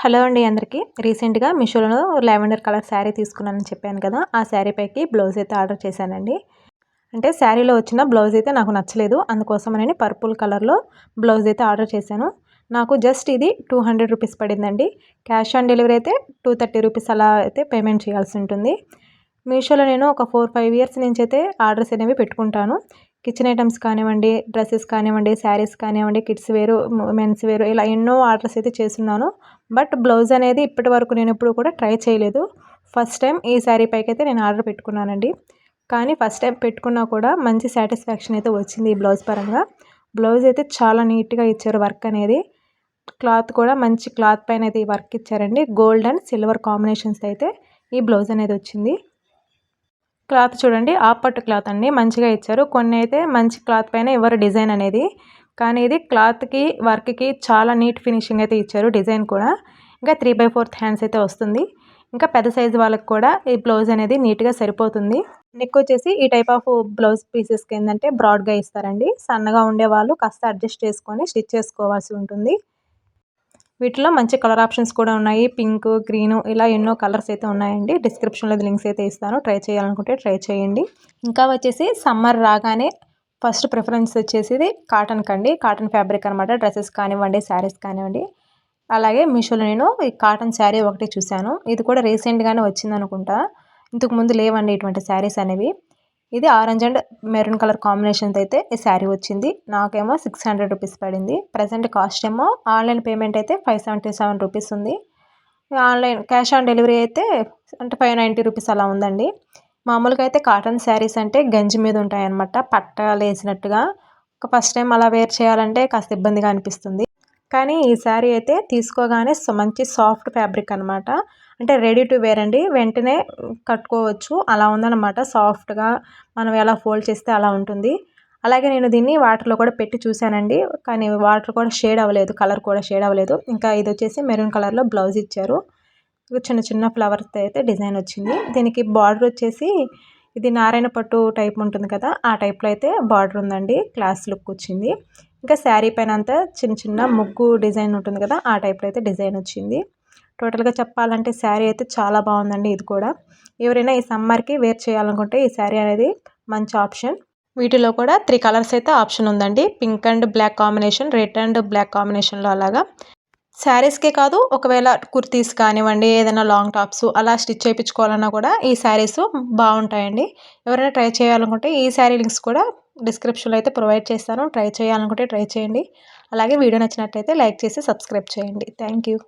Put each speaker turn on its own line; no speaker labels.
Hello అండి అందరికీ. రీసెంట్గా మీషోలో లావెండర్ కలర్ శారీ తీసుకున్నానని చెప్పాను కదా ఆ శారీ పైకి బ్లౌజ్ అయితే ఆర్డర్ చేశానండి. అంటే శారీలో వచ్చిన బ్లౌజ్ అయితే నాకు నచ్చలేదు అందుకోసం నేను పర్పుల్ కలర్లో బ్లౌజ్ అయితే ఆర్డర్ చేశాను. నాకు జస్ట్ ఇది టూ హండ్రెడ్ రూపీస్ పడిందండి. క్యాష్ ఆన్ డెలివరీ అయితే టూ థర్టీ రూపీస్ అలా అయితే పేమెంట్ చేయాల్సి ఉంటుంది. మీషోలో నేను ఒక ఫోర్ ఫైవ్ ఇయర్స్ నుంచి అయితే ఆర్డర్స్ అనేవి పెట్టుకుంటాను. కిచెన్ ఐటమ్స్ కానివ్వండి డ్రెస్సెస్ కానివ్వండి శారీస్ కానివ్వండి కిడ్స్ వేరు మెన్స్ వేరు ఇలా ఎన్నో ఆర్డర్స్ అయితే చేస్తున్నాను. బట్ బ్లౌజ్ అనేది ఇప్పటి వరకు నేను ఎప్పుడు కూడా ట్రై చేయలేదు. ఫస్ట్ టైం ఈ శారీ పైకి అయితే నేను ఆర్డర్ పెట్టుకున్నానండి. కానీ ఫస్ట్ టైం పెట్టుకున్నా కూడా మంచి సాటిస్ఫాక్షన్ అయితే వచ్చింది ఈ బ్లౌజ్ పరంగా. బ్లౌజ్ అయితే చాలా నీట్గా ఇచ్చారు వర్క్ అనేది. క్లాత్ కూడా మంచి క్లాత్ పైన అయితే ఈ వర్క్ ఇచ్చారండి. గోల్డ్ అండ్ సిల్వర్ కాంబినేషన్స్ అయితే ఈ బ్లౌజ్ అనేది వచ్చింది. క్లాత్ చూడండి ఆపట్టు క్లాత్ అండి. మంచిగా ఇచ్చారు. కొన్ని అయితే మంచి క్లాత్ పైన ఇవ్వరు డిజైన్ అనేది. కానీ ఇది క్లాత్కి వర్క్కి చాలా నీట్ ఫినిషింగ్ అయితే ఇచ్చారు డిజైన్ కూడా. ఇంకా త్రీ బై ఫోర్త్ హ్యాండ్స్ అయితే వస్తుంది. ఇంకా పెద్ద సైజు వాళ్ళకి కూడా ఈ బ్లౌజ్ అనేది నీట్గా సరిపోతుంది. నెక్ వచ్చేసి ఈ టైప్ ఆఫ్ బ్లౌజ్ పీసెస్కి ఏంటంటే బ్రాడ్గా ఇస్తారండి. సన్నగా ఉండే వాళ్ళు కాస్త అడ్జస్ట్ చేసుకొని స్టిచ్ చేసుకోవాల్సి ఉంటుంది. వీటిలో మంచి కలర్ ఆప్షన్స్ కూడా ఉన్నాయి. పింక్ గ్రీన్ ఇలా ఎన్నో కలర్స్ అయితే ఉన్నాయండి. డిస్క్రిప్షన్లో లింక్స్ అయితే ఇస్తాను. ట్రై చేయాలనుకుంటే ట్రై చేయండి. ఇంకా వచ్చేసి సమ్మర్ రాగానే ఫస్ట్ ప్రిఫరెన్స్ వచ్చేసి కాటన్ కండి. కాటన్ ఫ్యాబ్రిక్ అనమాట డ్రెస్సెస్ కానివ్వండి శారీస్ కానివ్వండి. అలాగే మీషోలో నేను ఈ కాటన్ శారీ ఒకటి చూశాను. ఇది కూడా రీసెంట్గానే వచ్చింది అనుకుంటా ఇంతకు ముందు లేవండి ఇటువంటి శారీస్ అనేవి. ఇది ఆరెంజ్ అండ్ మెరూన్ కలర్ కాంబినేషన్తో అయితే ఈ శారీ వచ్చింది. నాకేమో సిక్స్ హండ్రెడ్ రూపీస్ పడింది. ప్రజెంట్ కాస్ట్ ఏమో ఆన్లైన్ పేమెంట్ అయితే ఫైవ్ సెవెంటీ సెవెన్ రూపీస్ ఉంది. ఆన్లైన్ క్యాష్ ఆన్ డెలివరీ అయితే అంటే ఫైవ్ నైంటీ రూపీస్ అలా ఉందండి. మామూలుగా అయితే కాటన్ శారీస్ అంటే గంజి మీద ఉంటాయన్నమాట పట్టాలు వేసినట్టుగా ఒక ఫస్ట్ టైం అలా వేర్ చేయాలంటే కాస్త ఇబ్బందిగా అనిపిస్తుంది. కానీ ఈ శారీ అయితే తీసుకోగానే మంచి సాఫ్ట్ ఫ్యాబ్రిక్ అనమాట అంటే రెడీ టు వేర్ అండి. వెంటనే కట్టుకోవచ్చు. అలా ఉందన్నమాట. సాఫ్ట్గా మనం ఎలా ఫోల్డ్ చేస్తే అలా ఉంటుంది. అలాగే నేను దీన్ని వాటర్లో కూడా పెట్టి చూశానండి. కానీ వాటర్ కూడా షేడ్ అవ్వలేదు. కలర్ కూడా షేడ్ అవ్వలేదు. ఇంకా ఇది వచ్చేసి మెరూన్ కలర్లో బ్లౌజ్ ఇచ్చారు. చిన్న చిన్న ఫ్లవర్స్ అయితే డిజైన్ వచ్చింది. దీనికి బార్డర్ వచ్చేసి ఇది నారాయణ పట్టు టైప్ ఉంటుంది కదా. ఆ టైప్లో అయితే బార్డర్ ఉందండి. క్లాస్ లుక్ వచ్చింది. ఇంకా శారీ పైన అంతా చిన్న చిన్న ముగ్గు డిజైన్ ఉంటుంది కదా ఆ టైప్లో అయితే డిజైన్ వచ్చింది. టోటల్గా చెప్పాలంటే శారీ అయితే చాలా బాగుందండి ఇది కూడా. ఎవరైనా ఈ సమ్మర్కి వేర్ చేయాలనుకుంటే ఈ శారీ అనేది మంచి ఆప్షన్ వీటిలో కూడా త్రీ కలర్స్ అయితే ఆప్షన్ ఉందండి. Pink and black combination red and black కాంబినేషన్లో అలాగా. శారీస్కే కాదు ఒకవేళ కుర్తీస్ కానివ్వండి ఏదైనా లాంగ్ టాప్స్ అలా స్టిచ్ చేయించుకోవాలన్నా కూడా ఈ శారీస్ బాగుంటాయండి. ఎవరైనా ట్రై చేయాలనుకుంటే ఈ శారీ లింక్స్ కూడా డిస్క్రిప్షన్లో అయితే ప్రొవైడ్ చేస్తాను. ట్రై చేయాలనుకుంటే ట్రై చేయండి. అలాగే వీడియో నచ్చినట్టయితే లైక్ చేసి సబ్స్క్రైబ్ చేయండి. Thank you.